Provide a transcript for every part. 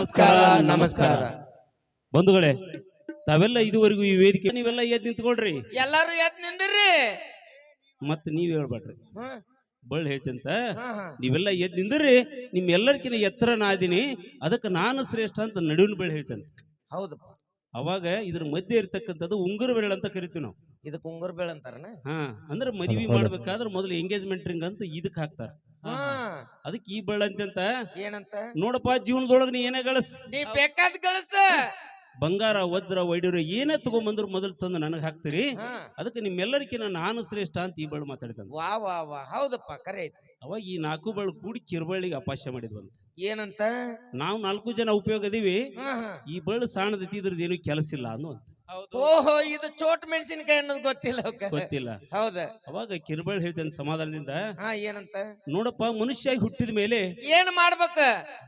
ನಮಸ್ಕಾರ ನಮಸ್ಕಾರ ಬಂಧುಗಳೇ ತಾವೆಲ್ಲ ಇದುವರೆಗೂ ಈ ವೇದಿಕೆ ನೀವೆಲ್ಲ ಎದ್ ನಿಂತ್ಕೊಳ್ರಿ. ಎಲ್ಲಾರು ಎದ್ ನಿಂದ್ರಿ. ಮತ್ ನೀವ್ ಹೇಳ್ಬೇಡ್ರಿ. ಬಳ್ಳಿ ಬಳ್ಳ ಹೇಳ್ತಂತ. ನೀವೆಲ್ಲ ಎದ್ದು ನಿಂದ್ರಿ ನಿಮ್ ಎಲ್ಲರಿಗಿನ ಎತ್ತರ ನಾದಿನಿ ಅದಕ್ಕೆ ನಾನು ಶ್ರೇಷ್ಠ ಅಂತ ನಡುವಿನ ಬೆಳೆ ಹೇಳ್ತಂತ ಹೌದಪ್ಪ. ಅವಾಗ ಇದ್ರ ಮಧ್ಯೆ ಇರ್ತಕ್ಕಂಥದ್ದು ಉಂಗುರ ಬೆರಳು ಅಂತ ಕರಿತೀವಿ ನಾವು. ಇದಕ್ಕೆ ಉಂಗುರ ಬೆಳೆ ಅಂತಾರ ಹಾ ಅಂದ್ರೆ ಮದುವೆ ಮಾಡ್ಬೇಕಾದ್ರೆ ಮೊದಲು ಎಂಗೇಜ್ಮೆಂಟ್ ರಿಂಗ್ ಅಂತ ಇದಕ್ಕೆ ಹಾಕ್ತಾರ. ಅದಕ್ಕೆ ಈ ಬಳ್ಳ ಅಂತಂತ ಏನಂತ? ನೋಡಪ್ಪ ಜೀವನದೊಳಗ ನೀ ಏನೇ ಗಳಸ್? ನೀ ಬೇಕಾದ ಗಳಸ. ಬಂಗಾರ ವಜ್ರ ವೈಡೂರ ಏನೇ ತಗೊಂಬಂದ್ರು ಮೊದಲು ತಂದು ನನಗೆ ಹಾಕ್ತೀರಿ. ಅದಕ್ಕೆ ನಿಮ್ಮೆಲ್ಲರಿಗಿನ ನಾನು ಶ್ರೇಷ್ಠ ಅಂತ ಈ ಬಳ್ಳ ಮಾತಾಡಿದ್ದಾನೆ. ವಾ ವಾ ವಾ. ಹೌದಪ್ಪ ಕರೆ ಐತಿ. ಅವಾಗ ಈ ನಾಲ್ಕು ಬಳ್ಳು ಕೂಡಿ ಕಿರುಬಳ್ಳಿಗೆ ಅಪಾಶ ಮಾಡಿದ್ವಂತ. ಏನಂತ? ನಾವು ನಾಲ್ಕು ಜನ ಉಪಯೋಗ ಅದೀವಿ. ಈ ಬಳ್ಳು ಸಾಣದೈತಿ ಇದ್ರದ್ದು ಏನು ಕೆಲಸ ಇಲ್ಲ ಅನ್ನೋ ಓಹೋ ಇದು ಚೋಟ್ ಮೆಣಸಿನಕಾಯಿ ಅನ್ನೋದು ಗೊತ್ತಿಲ್ಲ ಅವ್ಕ. ಗೊತ್ತಿಲ್ಲ. ಹೌದ? ಅವಾಗ ಕಿರ್ಬಳ್ಳಿ ಹೇಳ್ತೇನೆ ಸಮಾಧಾನದಿಂದ. ಹಾ ಏನಂತ? ನೋಡಪ್ಪ ಮನುಷ್ಯಾಗಿ ಹುಟ್ಟಿದ ಮೇಲೆ ಏನ್ ಮಾಡ್ಬೇಕ?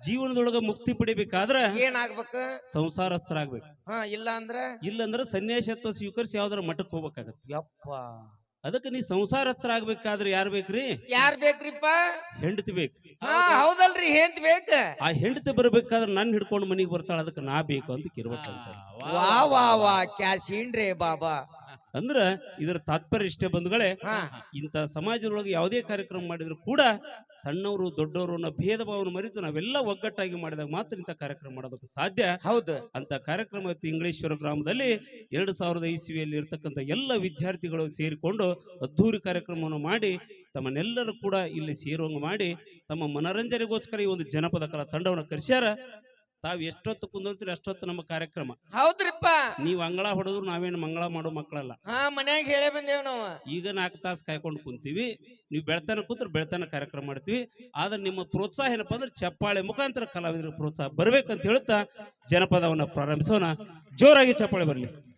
ಜೀವನದೊಳಗ ಮುಕ್ತಿ ಪಡಿಬೇಕಾದ್ರ ಆಗ್ಬೇಕ ಸಂಸಾರಸ್ಥರಾಗ್ಬೇಕು. ಹಾ ಇಲ್ಲ ಅಂದ್ರ ಇಲ್ಲಂದ್ರ ಸನ್ಯಾಸತ್ವ ಸ್ವೀಕರಿಸಿ ಯಾವ್ದಾರ ಮಠಕ್ಕೆ ಹೋಗ್ಬೇಕಾಗತ್ತೆ. ಯಪ್ಪ. ಅದಕ್ಕೆ ನೀ ಸಂಸಾರಸ್ಥರಾಗ್ಬೇಕಾದ್ರೆ ಯಾರು ಬೇಕ್ರಿ? ಯಾರ್ ಬೇಕ್ರಿಪ್ಪ? ಹೆಂಡತಿ ಬೇಕು. ಹಾ ಹೌದಲ್ರಿ ಹೆಂತ್ ಬೇಕ. ಆ ಹೆಂಡತಿ ಬರ್ಬೇಕಾದ್ರೆ ನನ್ನ ಹಿಡ್ಕೊಂಡು ಮನೆಗೆ ಬರ್ತಾಳ ಅದಕ್ಕೆ ನಾ ಬೇಕು ಅಂತ ಕಿರ್ಬೇಕು ವಾ ವಾ ವಾ ಕ್ಯಾ ಸೀನ್ರೇ ಬಾಬಾ. ಅಂದ್ರ ಇದರ ತಾತ್ಪರ್ಯ ಇಷ್ಟೇ ಬಂಧುಗಳೇ ಇಂತ ಇಂಥ ಸಮಾಜದೊಳಗೆ ಯಾವುದೇ ಕಾರ್ಯಕ್ರಮ ಮಾಡಿದ್ರು ಕೂಡ ಸಣ್ಣವರು ದೊಡ್ಡವರು ಅನ್ನೋ ಭೇದ ಭಾವನ ಮರೆತು ನಾವೆಲ್ಲ ಒಗ್ಗಟ್ಟಾಗಿ ಮಾಡಿದಾಗ ಮಾತ್ರ ಇಂಥ ಕಾರ್ಯಕ್ರಮ ಮಾಡೋದಕ್ಕೆ ಸಾಧ್ಯ. ಹೌದು. ಅಂತ ಕಾರ್ಯಕ್ರಮ ಇವತ್ತು ಇಂಗ್ಲೇಶ್ವರ ಗ್ರಾಮದಲ್ಲಿ ಎರಡು ಸಾವಿರದ ಇಸ್ವಿಯಲ್ಲಿ ಇರತಕ್ಕಂಥ ಎಲ್ಲ ವಿದ್ಯಾರ್ಥಿಗಳು ಸೇರಿಕೊಂಡು ಅದ್ಧೂರಿ ಕಾರ್ಯಕ್ರಮವನ್ನು ಮಾಡಿ ತಮ್ಮನ್ನೆಲ್ಲರೂ ಕೂಡ ಇಲ್ಲಿ ಸೇರುವಂಗೆ ಮಾಡಿ ತಮ್ಮ ಮನರಂಜನೆಗೋಸ್ಕರ ಈ ಒಂದು ಜನಪದ ಕಲಾ ತಂಡವನ್ನು ಕರೆಸ್ಯಾರ. ತಾವು ಎಷ್ಟೊತ್ತು ಕುಂದ್ರಿ ಅಷ್ಟೊತ್ತು ನಮ್ಮ ಕಾರ್ಯಕ್ರಮ. ಹೌದ್ರಿಪ್ಪ. ನೀವ್ ಅಂಗಳ ಹೊಡೆದ್ರು ನಾವೇನು ಮಂಗಳ ಮಾಡೋ ಮಕ್ಕಳಲ್ಲ. ಹಾ ಮನ್ಯಾಗ ಹೇಳೇ ಬಂದೇವ್ ನಾವು. ಈಗ ನಾಲ್ಕು ತಾಸು ಕಾಯ್ಕೊಂಡು ಕುಂತೀವಿ. ನೀವು ಬೆಳ್ತಾನ ಕೂತ್ರೆ ಬೆಳ್ತಾನ ಕಾರ್ಯಕ್ರಮ ಮಾಡ್ತೀವಿ. ಆದ್ರೆ ನಿಮ್ಮ ಪ್ರೋತ್ಸಾಹ ಏನಪ್ಪಾ ಅಂದ್ರೆ ಚಪ್ಪಾಳೆ ಮುಖಾಂತರ ಕಲಾವಿದರ ಪ್ರೋತ್ಸಾಹ ಬರ್ಬೇಕಂತ ಹೇಳುತ್ತಾ ಜನಪದವನ್ನ ಪ್ರಾರಂಭಿಸೋಣ. ಜೋರಾಗಿ ಚಪ್ಪಾಳೆ ಬರಲಿ.